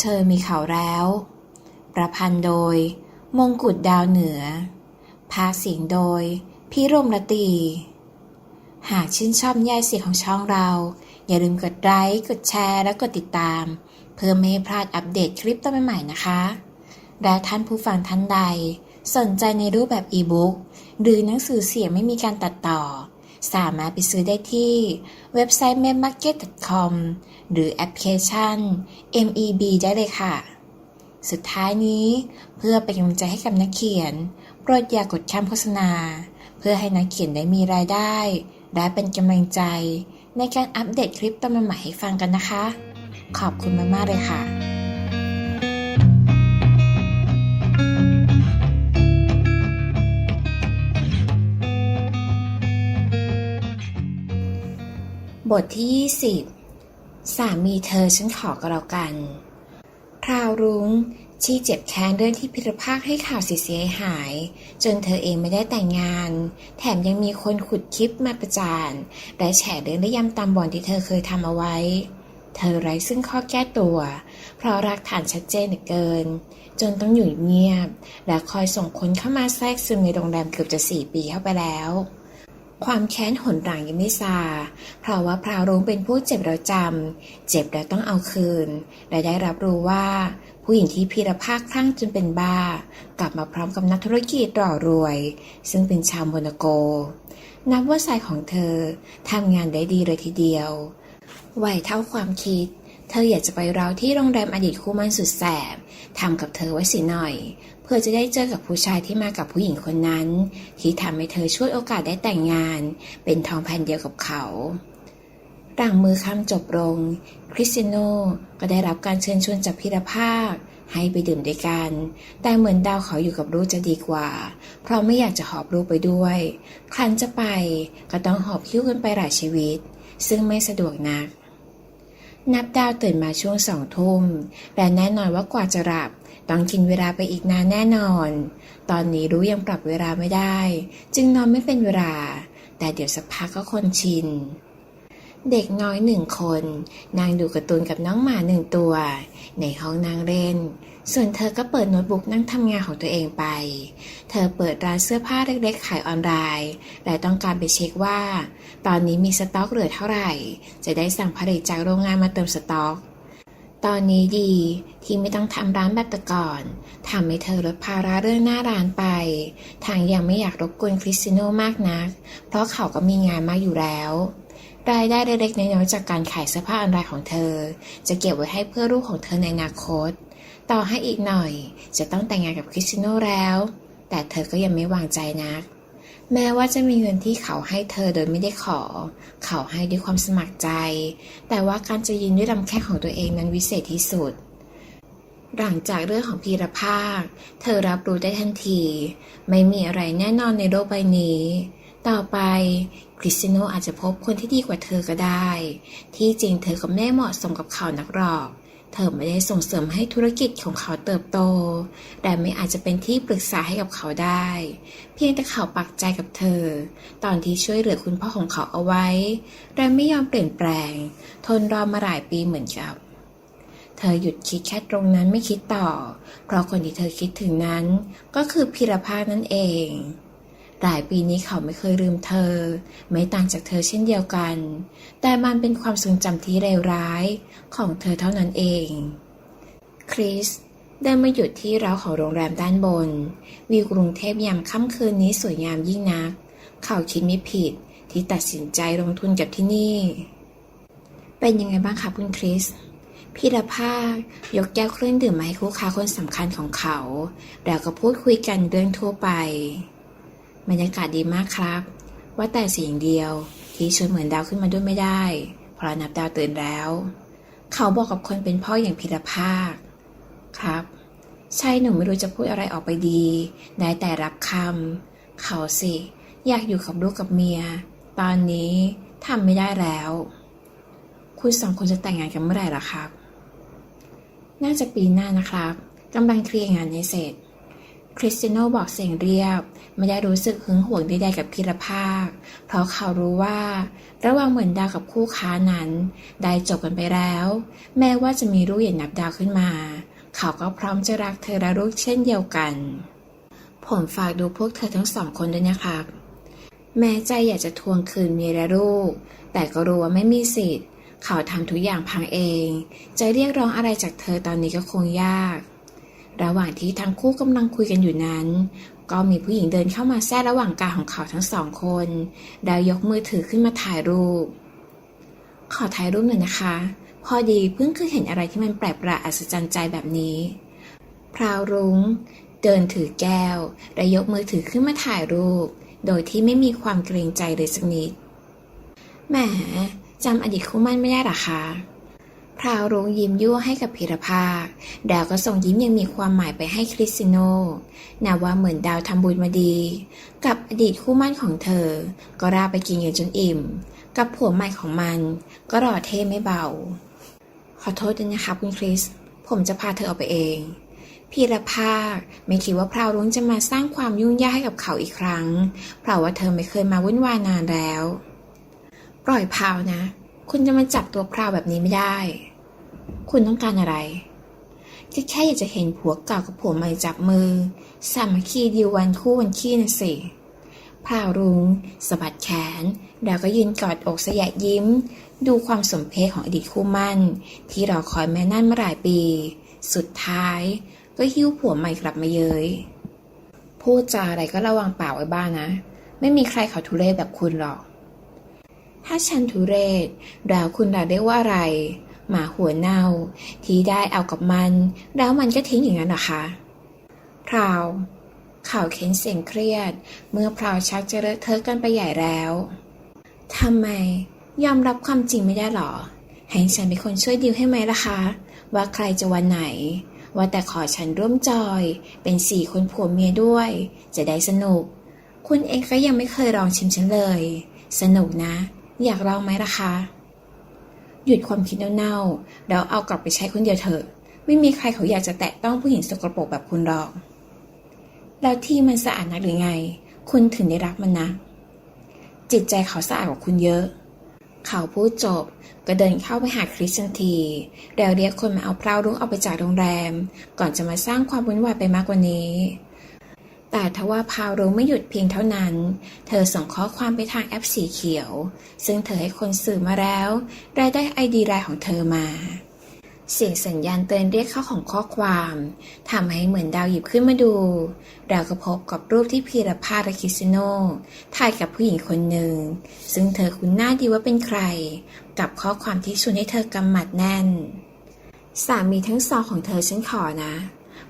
เธอมีเขาแล้ว ประพันธ์โดย มงกุฎดาวเหนือ ภาคเสียงโดย พี่รมรตี หากชื่นชอบนิยายเสียงของช่องเรา อย่าลืมกดไลค์ กดแชร์ และกดติดตาม เพื่อไม่ให้พลาดอัปเดตคลิปต่อใหม่ๆนะคะ และท่านผู้ฟังท่านใด สนใจในรูปแบบอีบุ๊กหรือหนังสือเสียงไม่มีการตัดต่อ สามารถไปซื้อได้ที่เว็บไซต์ m e m a r k e t c o m หรือแอปพลิเคชัน MEB ได้เลยค่ะ สุดท้ายนี้เพื่อเป็นกำลังใจให้กับนักเขียน โปรดอย่ากกดข้ามโฆษณา เพื่อให้นักเขียนได้มีรายได้ และเป็นกำลังใจ ในการอัปเดตคลิปตอนใหม่ให้ฟังกันนะคะ ขอบคุณมากๆเลยค่ะ บทที่ 20 สามีเธอฉันขอก็แล้วกัน พราวรุ้งที่เจ็บแค้นเรื่องที่พิรภาคให้ข่าวเสียหาย จนเธอเองไม่ได้แต่งงาน แถมยังมีคนขุดคลิปมาประจานและแฉเรื่องได้ยำตามบ่อนที่เธอเคยทำเอาไว้ เธอไร้ซึ่งข้อแก้ตัว เพราะรักฐานชัดเจนเหลือเกิน จนต้องอยู่เงียบ และคอยส่งคนเข้ามาแทรกซึมในโรงแรมเกือบจะสี่ปีเข้าไปแล้ว ความแค้นหนหลังยังไม่ซา เพราะว่าพราวรุ้งเป็นผู้เจ็บแล้วจำ เจ็บแล้วต้องเอาคืน และได้รับรู้ว่า ผู้หญิงที่พีรภาคคลั่งจนเป็นบ้า กลับมาพร้อมกับนักธุรกิจร่อรวย ซึ่งเป็นชาวโมนาโก นับว่าสายของเธอทำงานได้ดีเลยทีเดียวไหวเท่าความคิด เธออยากจะไปเราที่โรงแรมอดีตคู่มั่นสุดแสบทำกับเธอไว้สิหน่อย เพื่อจะได้เจอกับผู้ชายที่มากับผู้หญิงคนนั้น ที่ทำให้เธอช่วยโอกาสได้แต่งงาน เป็นทองแผ่นเดียวกับเขาหลังมือคำจบลง คริสติโนก็ได้รับการเชิญชวนจากพิรภาค ให้ไปดื่มด้วยกัน แต่เหมือนดาวเขาอยู่กับลูกจะดีกว่า เพราะไม่อยากจะหอบลูกไปด้วย ครั้นจะไปก็ต้องหอบคิ้วกันไปหลายชีวิต ซึ่งไม่สะดวกนัก นับดาวตื่นมาช่วงสองทุ่ม และแน่นอนว่ากว่าจะหลับ ต้องกินเวลาไปอีกนานแน่นอน ตอนนี้รู้ยังปรับเวลาไม่ได้ จึงนอนไม่เป็นเวลา แต่เดี๋ยวสักพักก็คนชิน เด็กน้อยหนึ่งคนนางดูการ์ตูนกับน้องหมาหนึ่งตัว ในห้องนางเล่น ส่วนเธอก็เปิดโน้ตบุ๊กนั่งทำงานของตัวเองไป เธอเปิดร้านเสื้อผ้าเล็กๆขายออนไลน์ และต้องการไปเช็คว่า ตอนนี้มีสต็อกเหลือเท่าไหร่ จะได้สั่งผลิตจากโรงงานมาเติมสต็อก ตอนนี้ดีที่ไม่ต้องทำร้านแบบแต่ก่อนทำให้เธอลดภาระเรื่องหน้าร้านไป ทางยังไม่อยากรบกวนคริสติโนมากนัก เพราะเขาก็มีงานมาอยู่แล้วรายได้เล็กๆน้อยๆจากการขายเสื้อผ้าออนไลน์ของเธอ จะเก็บไว้ให้เพื่อลูกของเธอในอนาคต ต่อให้อีกหน่อย จะต้องแต่งงานกับคริสติโนแล้ว แต่เธอก็ยังไม่วางใจนัก แม้ว่าจะมีเงินที่เขาให้เธอโดยไม่ได้ขอ เขาให้ด้วยความสมัครใจ แต่ว่าการจะยืนด้วยลำแข้งของตัวเองนั้นวิเศษที่สุด หลังจากเรื่องของพีรภาค เธอรับรู้ได้ทันที ไม่มีอะไรแน่นอนในโลกใบนี้ ต่อไปคริสติโนอาจจะพบคนที่ดีกว่าเธอก็ได้ ที่จริงเธอก็ไม่เหมาะสมกับเขานักหรอก เธอไม่ได้ส่งเสริมให้ธุรกิจของเขาเติบโตแต่ไม่อาจจะเป็นที่ปรึกษาให้กับเขาได้ เพียงแต่เขาปักใจกับเธอ ตอนที่ช่วยเหลือคุณพ่อของเขาเอาไว้ และไม่ยอมเปลี่ยนแปลง ทนรอมาหลายปีเหมือนกับเธอหยุดคิดแค่ตรงนั้นไม่คิดต่อ เพราะคนที่เธอคิดถึงนั้น ก็คือพิรภานั่นเอง หลายปีนี้เขาไม่เคยลืมเธอ ไม่ต่างจากเธอเช่นเดียวกัน แต่มันเป็นความทรงจำที่เลวร้ายของเธอเท่านั้นเอง คริสได้มาหยุดที่เราของโรงแรมด้านบน วิวกรุงเทพยามค่ำคืนนี้สวยงามยิ่งนัก เขาคิดไม่ผิดที่ตัดสินใจลงทุนกับที่นี่ เป็นยังไงบ้างคะคุณคริสพี่ดาภาคยกแก้วเครื่องดื่มมาให้คู่ค้าคนสำคัญของเขา แล้วก็พูดคุยกันเรื่องทั่วไป บรรยากาศดีมากครับ ว่าแต่สิ่งเดียว ที่ชวนเหมือนดาวขึ้นมาด้วยไม่ได้ เพราะนับดาวตื่นแล้ว เขาบอกกับคนเป็นพ่ออย่างพิรภาค ครับ ใช่หนูไม่รู้จะพูดอะไรออกไปดี ได้แต่รับคำเขาสิ อยากอยู่กับลูกกับเมีย ตอนนี้ทำไม่ได้แล้ว คุณสองคนจะแต่งงานกันเมื่อไหร่ล่ะครับ น่าจะปีหน้านะครับกำลังเคลียร์งานให้เสร็จ คริสติโนบอกเสียงเรียบ ไม่ได้รู้สึกหึงหวงใดๆกับพิรภาค เพราะเขารู้ว่า ระหว่างเหมือนดาวกับคู่ค้านั้น ได้จบกันไปแล้ว แม้ว่าจะมีลูกอย่างนับดาวขึ้นมา เขาก็พร้อมจะรักเธอและลูกเช่นเดียวกัน ผมฝากดูพวกเธอทั้งสองคนด้วยนะครับ แม้ใจอยากจะทวงคืนเมียและลูก แต่ก็รู้ว่าไม่มีสิทธิ์ เขาทำทุกอย่างพังเอง จะเรียกร้องอะไรจากเธอตอนนี้ก็คงยาก ระหว่างที่ทั้งคู่กำลังคุยกันอยู่นั้น ก็มีผู้หญิงเดินเข้ามาแทรกระหว่างกายของเขาทั้งสองคนแล้วยกมือถือขึ้นมาถ่ายรูป ขอถ่ายรูปหน่อยนะคะ พอดีเพิ่งเคยเห็นอะไรที่มันแปลกประหลาดอัศจรรย์ใจแบบนี้ พราวรุง้ง เดินถือแก้ว และยกมือถือขึ้นมาถ่ายรูป โดยที่ไม่มีความเกรงใจเลยสักนิดแหมจำอดีตคู่มั่นไม่ได้หรอคะ พราวรุ้งยิ้มยั่วให้กับพีรภาค ดาวก็ส่งยิ้มยังมีความหมายไปให้คริสติโนนับว่าเหมือนดาวทำบุญมาดี กับอดีตคู่มั่นของเธอ ก็ราไปกินกันจนอิ่ม กับผัวใหม่ของมัน ก็รอเท่ไม่เบา ขอโทษด้วยนะคะคุณคริส ผมจะพาเธอออกไปเองพีรภาคไม่คิดว่าพราวรุ้งจะมาสร้างความยุ่งยากให้กับเขาอีกครั้ง เพราะว่าเธอไม่เคยมาวุ่นวายนานแล้ว ปล่อยพราวนะ คุณจะมาจับตัวพราวแบบนี้ไม่ได้ คุณต้องการอะไรก็แค่อยากจะเห็นผัวเก่ากับผัวใหม่จับมือ สามัคคีดีวันคู่วันขี้น่ะสิพราวรุ้งสะบัดแขนแล้วก็ยืนกอดอกสยะยิ้ม ดูความสมเพชของอดีตคู่มั่น ที่รอคอยแม่นั่นมาหลายปี สุดท้ายก็หิ้วผัวใหม่กลับมาเย้ยพูดจาอะไรก็ระวังปากไว้บ้างนะ ไม่มีใครเขาทุเรศแบบคุณหรอก ถ้าฉันทุเรศแล้วคุณล่ะเรียกว่าอะไร หมาหัวเน่า ที่ได้เอากับมัน แล้วมันก็ทิ้งอย่างนั้นหรอคะพราวข่าวเค้นเสียงเครียด เมื่อพราวชักจะเลอะเทอะกันไปใหญ่แล้วทำไม ยอมรับความจริงไม่ได้หรอ ให้ฉันเป็นคนช่วยดิวให้ไหมล่ะคะ ว่าใครจะวันไหน ว่าแต่ขอฉันร่วมจอย เป็นสี่คนผัวเมียด้วย จะได้สนุก คุณเองก็ยังไม่เคยลองชิมฉันเลย สนุกนะ อยากลองไหมล่ะคะ หยุดความคิดเน่าๆแล้วเอากลับไปใช้คนเดียวเถอะ ไม่มีใครเขาอยากจะแตะต้องผู้หญิงสกปรกแบบคุณหรอก แล้วที่มันสะอาดนักหรือไง คุณถึงได้รักมันนะ จิตใจเขาสะอาดกว่าคุณเยอะ เขาพูดจบก็เดินเข้าไปหาคริสทันที แล้วเรียกคนมาเอาเพราวรุ่งออกไปจากโรงแรม ก่อนจะมาสร้างความวุ่นวายไปมากกว่านี้ แต่ทว่าพาวรุ้ไม่หยุดเพียงเท่านั้น เธอส่งข้อความไปทางแอปสีเขียว ซึ่งเธอให้คนสื่อมาแล้วและได้ไอดีไลน์ของเธอมา เสียงสัญญาณเตือนเรียกเข้าของข้อความทำให้เหมือนดาวหยิบขึ้นมาดูดาวก็พบกับรูปที่พีรพาและคริสติโนถ่ายกับผู้หญิงคนหนึ่ง ซึ่งเธอคุ้นหน้าดีว่าเป็นใคร กับข้อความที่ชวนให้เธอกำหมัดแน่น สามีทั้งสองของเธอฉันขอนะ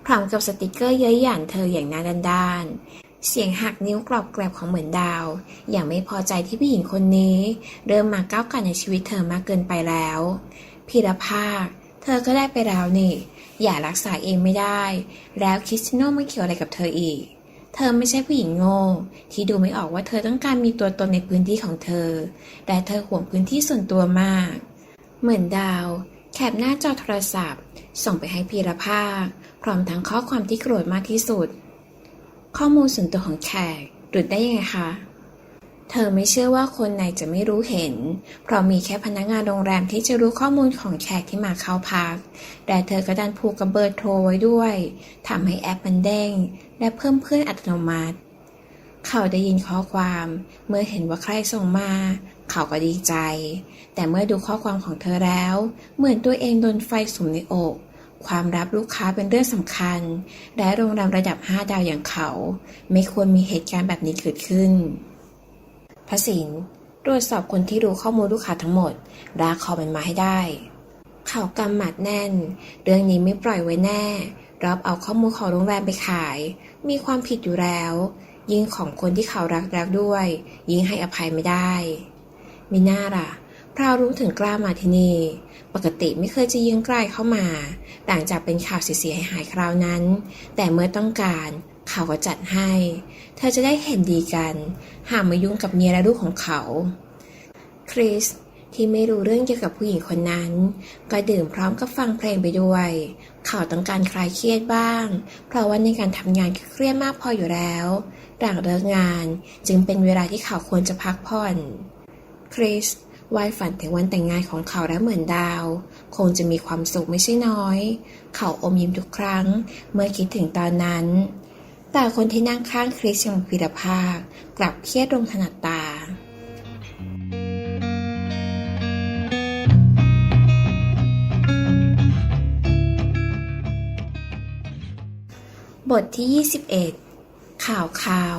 พร้อมกับสติกเกอร์เย้ยหยันเธออย่างหน้าด้านๆ เสียงหักนิ้วกรอบแกรบของเหมือนดาว อย่างไม่พอใจที่ผู้หญิงคนนี้ เริ่มมาก้าวไก่ในชีวิตเธอมากเกินไปแล้วพีรภาค เธอก็ได้ไปแล้วนี่ อย่ารักษาเองไม่ได้ แล้วคริสติโน่ไม่เกี่ยวอะไรกับเธออีก เธอไม่ใช่ผู้หญิงโง่ ที่ดูไม่ออกว่าเธอต้องการมีตัวตนในพื้นที่ของเธอ แต่เธอห่วงพื้นที่ส่วนตัวมาก เหมือนดาว แคปหน้าจอโทรศัพท์ ส่งไปให้พีรภาค พร้อมทั้งข้อความที่โกรธมากที่สุด ข้อมูลส่วนตัวของแขกหลุดได้ยังไงคะ เธอไม่เชื่อว่าคนในจะไม่รู้เห็น เพราะมีแค่พนักงานโรงแรมที่จะรู้ข้อมูลของแขกที่มาเข้าพัก แต่เธอก็ดันผูกกับเบอร์โทรไว้ด้วยทำให้แอปมันเด้ง และเพิ่มเพื่อนอัตโนมัติ เขาได้ยินข้อความเมื่อเห็นว่าใครส่งมา เขาก็ดีใจ แต่เมื่อดูข้อความของเธอแล้ว เหมือนตัวเองโดนไฟสุมในอก ความรับลูกค้าเป็นเรื่องสำคัญ และโรงแรมระดับ 5 ดาวอย่างเขา ไม่ควรมีเหตุการณ์แบบนี้เกิดขึ้น พระสินตรวจสอบคนที่รู้ข้อมูลลูกค้าทั้งหมดลากคอมันมาให้ได้ เขากำหมัดแน่น เรื่องนี้ไม่ปล่อยไว้แน่รับเอาข้อมูลของโรงแรมไปขาย มีความผิดอยู่แล้ว ยิ่งของคนที่เขารักแล้วด้วย ยิ่งให้อภัยไม่ได้ มีน้าล่ะพราวรู้ถึงกล้ามาที่นี่ ปกติไม่เคยจะยิงใกล้เข้ามาหลังจากเป็นข่าวเสียหายคราวนั้น แต่เมื่อต้องการเขาก็จัดให้ เธอจะได้เห็นดีกัน หากมายุ่งกับเมียและลูกของเขา คริสที่ไม่รู้เรื่องเกี่ยวกับผู้หญิงคนนั้น ก็ดื่มพร้อมกับฟังเพลงไปด้วย เขาต้องการคลายเครียดบ้าง เพราะว่าในการทำงานเครียดมากพออยู่แล้วหลังเลิกงานจึงเป็นเวลาที่เขาควรจะพักผ่อน คริสวายฝันถึงวันแต่งงานของเขาแล้วเหมือนดาว คงจะมีความสุขไม่ใช่น้อย เขาอมยิ้มทุกครั้ง เมื่อคิดถึงตอนนั้น แต่คนที่นั่งข้างคริสอย่างพิรภาคกลับเครียดลงถนัดตาบทที่ 21 ข่าวข่าว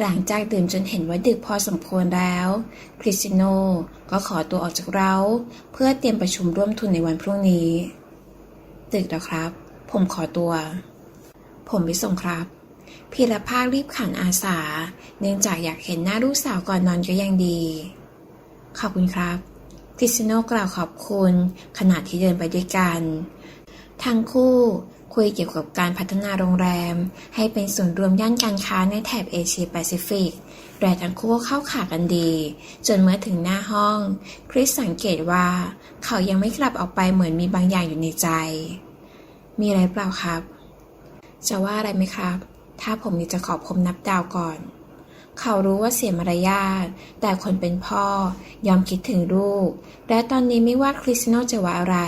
หลังจากดื่มจนเห็นว่าดึกพอสมควรแล้ว คริสติโนก็ขอตัวออกจากเรา เพื่อเตรียมประชุมร่วมทุนในวันพรุ่งนี้ตึกแล้วครับ ผมขอตัว ผมไปส่งครับพีรภาครีบขันอาสา เนื่องจากอยากเห็นหน้าลูกสาวก่อนนอนก็ยังดี ขอบคุณครับ คริสติโนกล่าวขอบคุณขณะที่เดินไปด้วยกัน ทั้งคู่ คุยเกี่ยวกับการพัฒนาโรงแรม ให้เป็นศูนย์รวมย่านการค้าในแถบเอเชียแปซิฟิกและทั้งคู่ก็เข้าขากันดี จนเมื่อถึงหน้าห้อง คริสสังเกตว่า เขายังไม่กลับออกไปเหมือนมีบางอย่างอยู่ในใจ มีอะไรเปล่าครับ จะว่าอะไรไหมครับ ถ้าผมนี่จะขอผมนับดาวก่อน เขารู้ว่าเสียมารยาทแต่คนเป็นพ่อยอมคิดถึงลูก และตอนนี้ไม่ว่าคริสโนจะว่าอะไร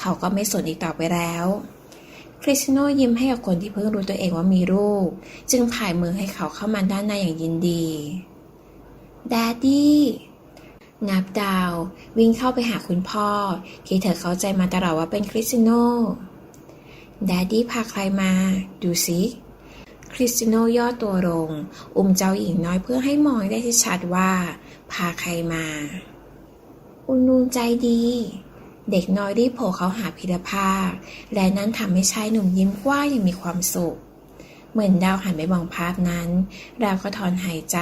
เขาก็ไม่สนอีกต่อไปแล้ว ริสโนยิ้มให้กับคนที่เพิ่งรู้ตัวเองว่ามีลูก จึงผายมือให้เขาเข้ามาด้านในอย่างยินดีแดดดี้นับดาววิ่งเข้าไปหาคุณพ่อ ที่เธอเข้าใจมาตลอดว่าเป็นคริสติโนแดดดี้พาใครมา ดูสิคริสติโนย่อตัวลง อุ้มเจ้าหญิงน้อยเพื่อให้มองได้ชัดว่า พาใครมา อุนูนใจดี เด็กน้อยรีบโผล่เขาหาพิรภาค และนั้นทำให้ชายหนุ่มยิ้มกว้างอย่างมีความสุข เหมือนดาวหันไปมองภาพนั้นดาวก็ถอนหายใจ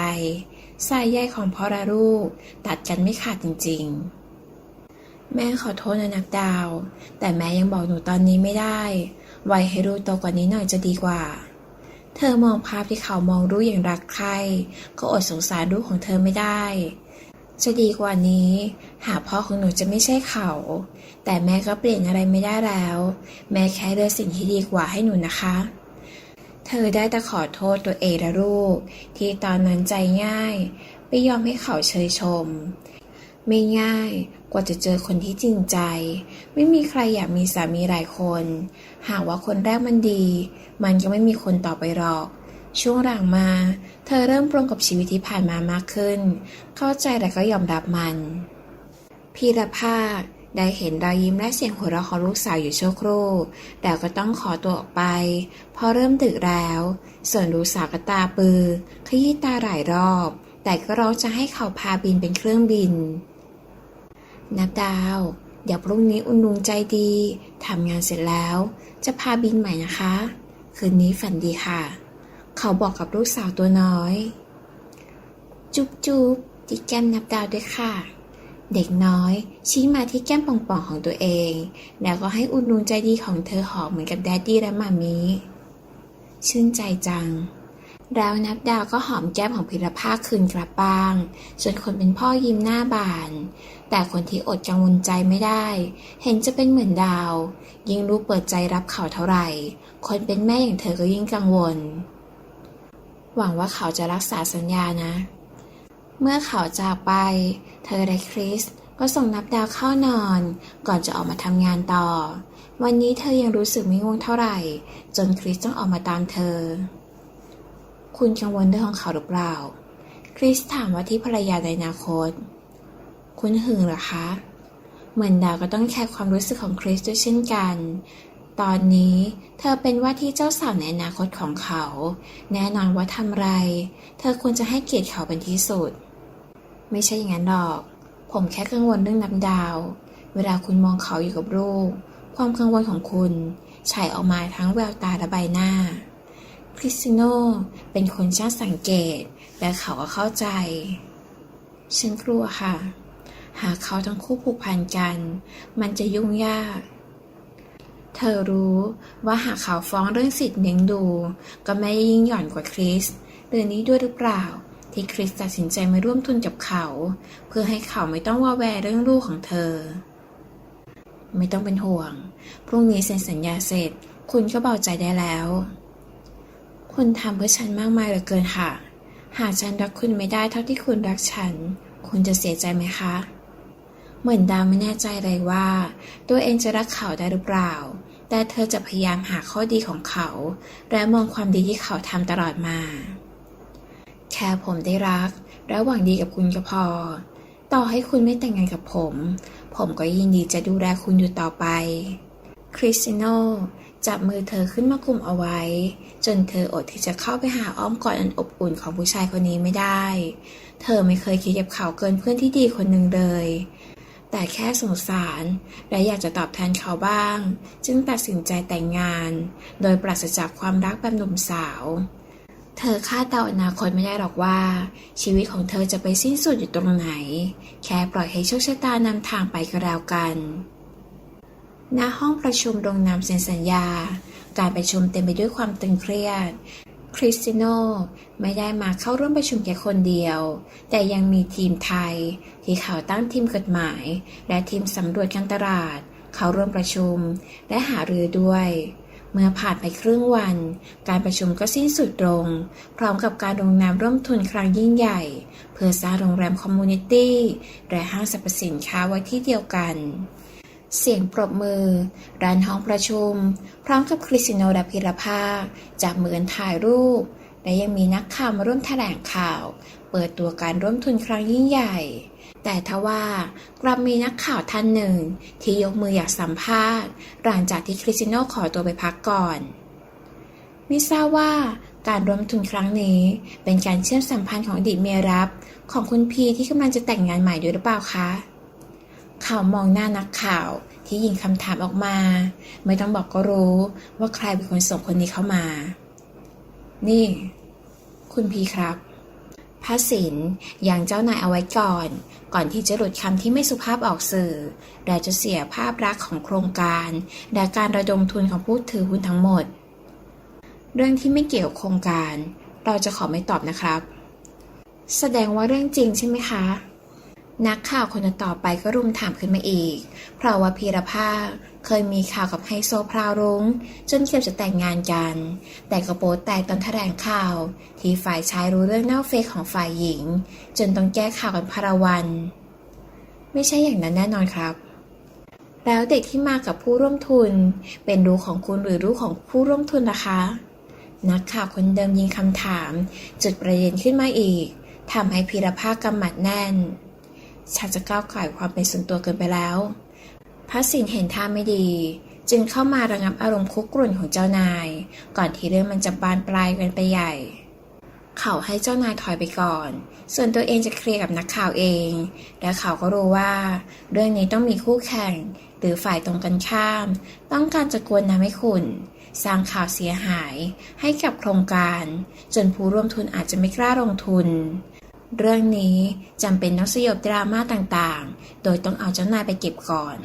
สายใยของพ่อและลูกตัดกันไม่ขาดจริง ๆ แม่ขอโทษนะนักดาว แต่แม่ยังบอกหนูตอนนี้ไม่ได้ไว้ให้ลูกโตกว่านี้หน่อยจะดีกว่า เธอมองภาพที่เขามองรู้อย่างรักใคร่ก็อดสงสารลูกของเธอไม่ได้ จะดีกว่านี้ หากพ่อของหนูจะไม่ใช่เขา แต่แม่ก็เปลี่ยนอะไรไม่ได้แล้ว แม่แค่เลือกสิ่งที่ดีกว่าให้หนูนะคะ เธอได้แต่ขอโทษตัวเองและลูก ที่ตอนนั้นใจง่ายไม่ยอมให้เขาเชยชม ไม่ง่ายกว่าจะเจอคนที่จริงใจ ไม่มีใครอยากมีสามีหลายคน หากว่าคนแรกมันดี มันก็ไม่มีคนต่อไปหรอก ช่วงหลังมา เธอเริ่มปรงกับชีวิตที่ผ่านมามากขึ้น เข้าใจแต่ก็ยอมรับมันพีรภาคได้เห็นรอยยิ้มและเสียงหัวเราะของลูกสาวอยู่ชั่วครู่แต่ก็ต้องขอตัวออกไปพราะเริ่มดึกแล้ว ส่วนลูกสาวก็ตาปือ ขยี้ตาหลายรอบ แต่ก็ร้องจะให้เขาพาบินเป็นเครื่องบิน นับดาว เดี๋ยวพรุ่งนี้อุ่นนุงใจดี ทำงานเสร็จแล้ว จะพาบินใหม่นะคะ คืนนี้ฝันดีค่ะ เขาบอกกับลูกสาวตัวน้อย จุ๊บจุ๊บที่แก้มนับดาวด้วยค่ะ เด็กน้อยชี้มาที่แก้มป่องๆของตัวเอง แล้วก็ให้อุ่นนุงใจดีของเธอหอมเหมือนกับแดดดี้และมามีชื่นใจจังแล้วนับดาวก็หอมแก้มของพิรภาคืนกลับบ้างส่วนคนเป็นพ่อยิ้มหน้าบาน แต่คนที่อดกังวลใจไม่ได้ เห็นจะเป็นเหมือนดาว ยิ่งรู้เปิดใจรับเขาเท่าไหร่ คนเป็นแม่อย่างเธอก็ยิ่งกังวล หวังว่าเขาจะรักษาสัญญานะ เมื่อเขาจากไป เธอและคริสก็ส่งนับดาวเข้านอน ก่อนจะออกมาทำงานต่อ วันนี้เธอยังรู้สึกไม่ง่วงเท่าไหร่ จนคริสต้องออกมาตามเธอ คุณกังวลเรื่องของเขาหรือเปล่า คริสถามว่าที่ภรรยาในอนาคต คุณหึงเหรอคะ เหมือนดาวก็ต้องแคร์ความรู้สึกของคริสด้วยเช่นกัน ตอนนี้เธอเป็นว่าที่เจ้าสาวในอนาคตของเขา แน่นอนว่าทำไร เธอควรจะให้เกียรติเขาเป็นที่สุด ไม่ใช่อย่างนั้นหรอก ผมแค่กังวลเรื่องน้ำดาว เวลาคุณมองเขาอยู่กับลูกความกังวลของคุณฉายออกมาทั้งแววตาและใบหน้า คริสติโนเป็นคนช่างสังเกต และเขาก็เข้าใจ ฉันกลัวค่ะ หากเขาทั้งคู่ผูกพันกัน มันจะยุ่งยาก เธอรู้ว่าหากเขาฟ้องเรื่องสิทธิ์เลี้ยงดู ก็ไม่ยิ่งหย่อนกว่าคริสเรื่องนี้ด้วยหรือเปล่า ที่คริสตัดสินใจมาร่วมทุนกับเขา เพื่อให้เขาไม่ต้องว่าแวเรื่องลูกของเธอ ไม่ต้องเป็นห่วง พรุ่งนี้เซ็นสัญญาเสร็จ คุณก็เบาใจได้แล้ว คุณทำเพื่อฉันมากมายเหลือเกินค่ะ หากฉันรักคุณไม่ได้เท่าที่คุณรักฉัน คุณจะเสียใจไหมคะเหมือนดาวไม่แน่ใจเลยว่า ตัวเองจะรักเขาได้หรือเปล่า แต่เธอจะพยายามหาข้อดีของเขา และมองความดีที่เขาทำตลอดมา แค่ผมได้รัก และหวังดีกับคุณก็พอ ต่อให้คุณไม่แต่งงานกับผม ผมก็ยินดีจะดูแลคุณอยู่ต่อไป คริสติโนจับมือเธอขึ้นมากุมเอาไว้ จนเธออดที่จะเข้าไปหาอ้อมกอดอันอบอุ่นของผู้ชายคนนี้ไม่ได้ เธอไม่เคยคิดกับเขาเกินเพื่อนที่ดีคนหนึ่งเลย แต่แค่สงสาร และอยากจะตอบแทนเขาบ้าง จึงตัดสินใจแต่งงาน โดยปราศจากความรักแบบหนุ่มสาว เธอคาดเดาอนาคตไม่ได้หรอกว่า ชีวิตของเธอจะไปสิ้นสุดอยู่ตรงไหน แค่ปล่อยให้โชคชะตานำทางไปก็แล้วกันณห้องประชุมโรงนามเซ็นสัญญา การประชุมเต็มไปด้วยความตึงเครียด คริสติโนไม่ได้มาเข้าร่วมประชุมแค่คนเดียว แต่ยังมีทีมไทย ที่เขาตั้งทีมกฎหมาย และทีมสำรวจการตลาด เขาร่วมประชุม และหารือด้วย เมื่อผ่านไปครึ่งวัน การประชุมก็สิ้นสุดลง พร้อมกับการลงนามร่วมทุนครั้งยิ่งใหญ่ เพื่อสร้างโรงแรมคอมมูนิตี้และห้างสรรพสินค้าไว้ที่เดียวกัน เสียงปรบมือ ร้านห้องประชุม พร้อมกับคริสติโนและพิรภาคจับมือกันถ่ายรูป และยังมีนักข่าวมาร่วมแถลงข่าว เปิดตัวการร่วมทุนครั้งยิ่งใหญ่ แต่ทว่ากลับมีนักข่าวท่านหนึ่ง ที่ยกมืออยากสัมภาษณ์ หลังจากที่คริสติโนขอตัวไปพักก่อน ไม่ทราบว่าการร่วมทุนครั้งนี้ เป็นการเชื่อมสัมพันธ์ของอดีตเมียรับ ของคุณพีที่กำลังจะแต่งงานใหม่ด้วยหรือเปล่าคะ เขามองหน้านักข่าวที่ยิงคำถามออกมา ไม่ต้องบอกก็รู้ว่าใครเป็นคนส่งคนนี้เข้ามา นี่ คุณพีครับพระสินยังเจ้านายเอาไว้ก่อน ก่อนที่จะหลุดคำที่ไม่สุภาพออกสื่อและจะเสียภาพลักษณ์ของโครงการ และการระดมทุนของผู้ถือหุ้นทั้งหมด เรื่องที่ไม่เกี่ยวโครงการ เราจะขอไม่ตอบนะครับ แสดงว่าเรื่องจริงใช่ไหมคะ นักข่าวคนต่อไปก็รุมถามขึ้นมาอีก เพราะว่าพีรภาคเคยมีข่าวกับไฮโซพราวรุง้งจนเกือบจะแต่งงานกัน แต่กระโปรงแตกตอนแถลงข่าว ที่ฝ่ายชายรู้เรื่องเน่าเฟกของฝ่ายหญิง จนต้องแก้ข่าวกันพาราวัน ไม่ใช่อย่างนั้นแน่นอนครับ แล้วเด็กที่มากับผู้ร่วมทุน เป็นลูกของคุณหรือลูกของผู้ร่วมทุนนะคะ นักข่าวคนเดิมยิงคำถาม จุดประเด็นขึ้นมาอีกทำให้พีรภาคกำหมัดแน่น ชักจะก้าวไก่ความเป็นส่วนตัวเกินไปแล้ว พระสินเห็นท่าไม่ดี จึงเข้ามาระงับอารมณ์คุกรุ่นของเจ้านาย ก่อนที่เรื่องมันจะบานปลายกันไปใหญ่ เขาให้เจ้านายถอยไปก่อน ส่วนตัวเองจะเคลียร์กับนักข่าวเอง และเขาก็รู้ว่า เรื่องนี้ต้องมีคู่แข่ง หรือฝ่ายตรงกันข้าม ต้องการจะกวนน้ำให้คุณสร้างข่าวเสียหายให้กับโครงการ จนผู้ร่วมทุนอาจจะไม่กล้าลงทุน เรื่องนี้จำเป็นต้องสยบดราม่าต่างๆ โดยต้องเอาเจ้านายไปเก็บก่อน